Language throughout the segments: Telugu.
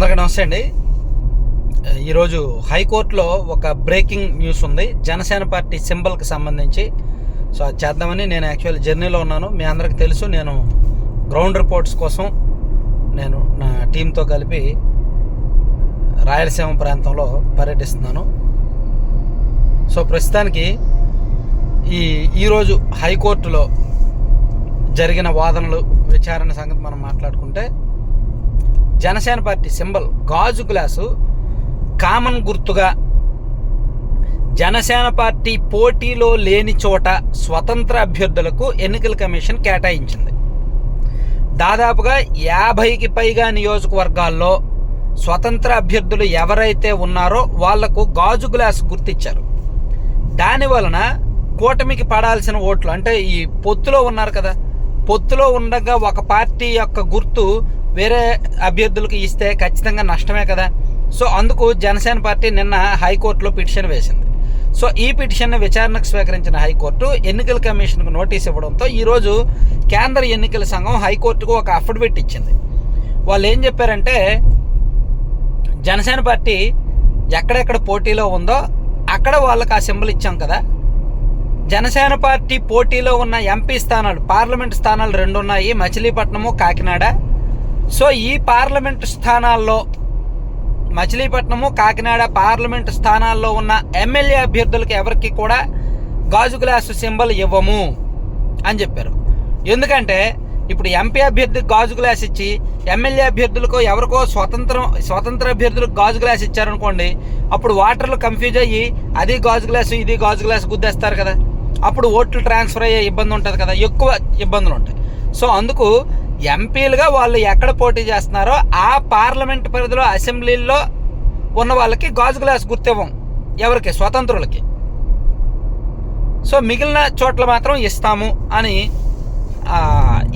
అందరికీ నమస్తే అండి. ఈరోజు హైకోర్టులో ఒక బ్రేకింగ్ న్యూస్ ఉంది. జనసేన పార్టీ సింబల్కి సంబంధించి. సో అది చేద్దామని నేను యాక్చువల్ జర్నీలో ఉన్నాను. మీ అందరికి తెలుసు నేను గ్రౌండ్ రిపోర్ట్స్ కోసం నేను నా టీంతో కలిపి రాయలసీమ ప్రాంతంలో పర్యటిస్తున్నాను. సో ప్రస్తుతానికి ఈ ఈరోజు హైకోర్టులో జరిగిన వాదనలు విచారణ సంగతి మనం మాట్లాడుకుంటే జనసేన పార్టీ సింబల్ గాజు గ్లాసు కామన్ గుర్తుగా జనసేన పార్టీ పోటీలో లేని చోట స్వతంత్ర అభ్యర్థులకు ఎన్నికల కమిషన్ కేటాయించింది. దాదాపుగా యాభైకి పైగా నియోజకవర్గాల్లో స్వతంత్ర అభ్యర్థులు ఎవరైతే ఉన్నారో వాళ్ళకు గాజు గ్లాస్ గుర్తిచ్చారు. దాని వలన కూటమికి పడాల్సిన ఓట్లు అంటే ఈ పొత్తులో ఉన్నారు కదా పొత్తులో ఉండగా ఒక పార్టీ యొక్క గుర్తు వేరే అభ్యర్థులకు ఇస్తే ఖచ్చితంగా నష్టమే కదా. సో అందుకు జనసేన పార్టీ నిన్న హైకోర్టులో పిటిషన్ వేసింది. సో ఈ పిటిషన్ను విచారణకు స్వీకరించిన హైకోర్టు ఎన్నికల కమిషన్కు నోటీస్ ఇవ్వడంతో ఈరోజు కేంద్ర ఎన్నికల సంఘం హైకోర్టుకు ఒక అఫిడవిట్ ఇచ్చింది. వాళ్ళు ఏం చెప్పారంటే జనసేన పార్టీ ఎక్కడెక్కడ పోటీలో ఉందో అక్కడ వాళ్ళకి ఆ సింబల్ ఇచ్చాం కదా. జనసేన పార్టీ పోటీలో ఉన్న ఎంపీ స్థానాలు పార్లమెంట్ స్థానాలు రెండు ఉన్నాయి మచిలీపట్నము కాకినాడ సో ఈ పార్లమెంట్ స్థానాల్లో మచిలీపట్నము కాకినాడ పార్లమెంట్ స్థానాల్లో ఉన్న ఎమ్మెల్యే అభ్యర్థులకు ఎవరికి కూడా గాజు గ్లాసు సింబల్ ఇవ్వము అని చెప్పారు. ఎందుకంటే ఇప్పుడు ఎంపీ అభ్యర్థికి గాజు గ్లాస్ ఇచ్చి ఎమ్మెల్యే అభ్యర్థులకు ఎవరికో స్వతంత్రం స్వతంత్ర అభ్యర్థులకు గాజు గ్లాస్ ఇచ్చారనుకోండి అప్పుడు వాటర్లు కన్ఫ్యూజ్ అయ్యి అది గాజు గ్లాసు ఇది గాజు గ్లాస్ గుద్దేస్తారు కదా. అప్పుడు ఓట్లు ట్రాన్స్ఫర్ అయ్యే ఇబ్బంది ఉంటుంది కదా ఎక్కువ ఇబ్బందులు ఉంటాయి సో అందుకు ఎంపీలుగా వాళ్ళు ఎక్కడ పోటీ చేస్తున్నారో ఆ పార్లమెంట్ పరిధిలో అసెంబ్లీల్లో ఉన్న వాళ్ళకి గాజు గ్లాస్ గుర్తివ్వం. ఎవరికి? స్వతంత్రులకి. సో మిగిలిన చోట్ల మాత్రం ఇస్తాము అని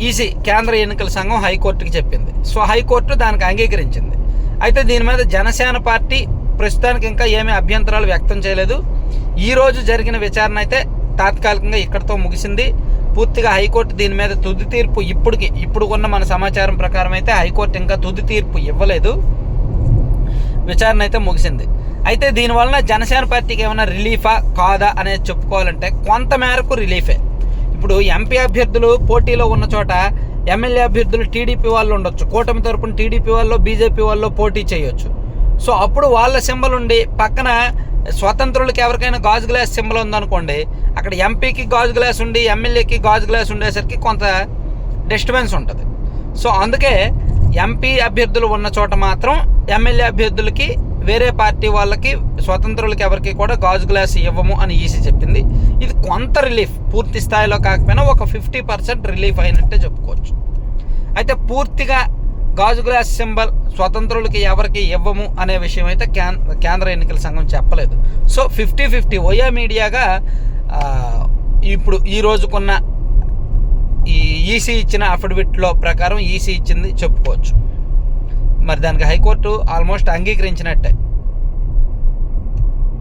ఈసీ కేంద్ర ఎన్నికల సంఘం హైకోర్టుకి చెప్పింది. సో హైకోర్టు దానికి అంగీకరించింది. అయితే దీని మీద జనసేన పార్టీ ప్రస్తుతానికి ఇంకా ఏమీ అభ్యంతరాలు వ్యక్తం చేయలేదు. ఈరోజు జరిగిన విచారణ అయితే తాత్కాలికంగా ఇక్కడితో ముగిసింది. పూర్తిగా హైకోర్టు దీని మీద తుది తీర్పు ఇప్పటికి ఇప్పుడు ఉన్న మన సమాచారం ప్రకారం అయితే హైకోర్టు ఇంకా తుది తీర్పు ఇవ్వలేదు. విచారణ అయితే ముగిసింది. అయితే దీనివలన జనసేన పార్టీకి ఏమైనా రిలీఫా? కాదా అనేది చెప్పుకోవాలంటే కొంత మేరకు రిలీఫే. ఇప్పుడు ఎంపీ అభ్యర్థులు పోటీలో ఉన్న చోట ఎమ్మెల్యే అభ్యర్థులు టీడీపీ వాళ్ళు ఉండొచ్చు. కూటమి తరపున టీడీపీ వాళ్ళు బీజేపీ వాళ్ళు పోటీ చేయొచ్చు. సో అప్పుడు వాళ్ళ సింబల్ ఉండి పక్కన స్వతంత్రులకి ఎవరికైనా గాజు గ్లాస్ సింబల్ ఉందనుకోండి అక్కడ ఎంపీకి గాజు గ్లాస్ ఉండి ఎమ్మెల్యేకి గాజు గ్లాస్ ఉండేసరికి కొంత డిస్టర్బెన్స్ ఉంటుంది. సో అందుకే ఎంపీ అభ్యర్థులు ఉన్న చోట మాత్రం ఎమ్మెల్యే అభ్యర్థులకి వేరే పార్టీ వాళ్ళకి స్వతంత్రులకి ఎవరికి కూడా గాజు గ్లాస్ ఇవ్వము అని ఈసీ చెప్పింది. ఇది కొంత రిలీఫ్ పూర్తి స్థాయిలో కాకపోయినా ఒక ఫిఫ్టీ పర్సెంట్ రిలీఫ్ అయినట్టే చెప్పుకోవచ్చు. అయితే పూర్తిగా గాజు గ్లాస్ సింబల్ స్వతంత్రులకి ఎవరికి ఇవ్వము అనే విషయం అయితే కేంద్ర ఎన్నికల సంఘం చెప్పలేదు. సో ఫిఫ్టీ ఫిఫ్టీ ఓయా మీడియాగా ఇప్పుడు ఈ రోజుకున్న ఈ ఈసీ ఇచ్చిన అఫిడవిట్లో ప్రకారం ఈసీ ఇచ్చింది చెప్పుకోవచ్చు. మరి దానికి హైకోర్టు ఆల్మోస్ట్ అంగీకరించినట్టే.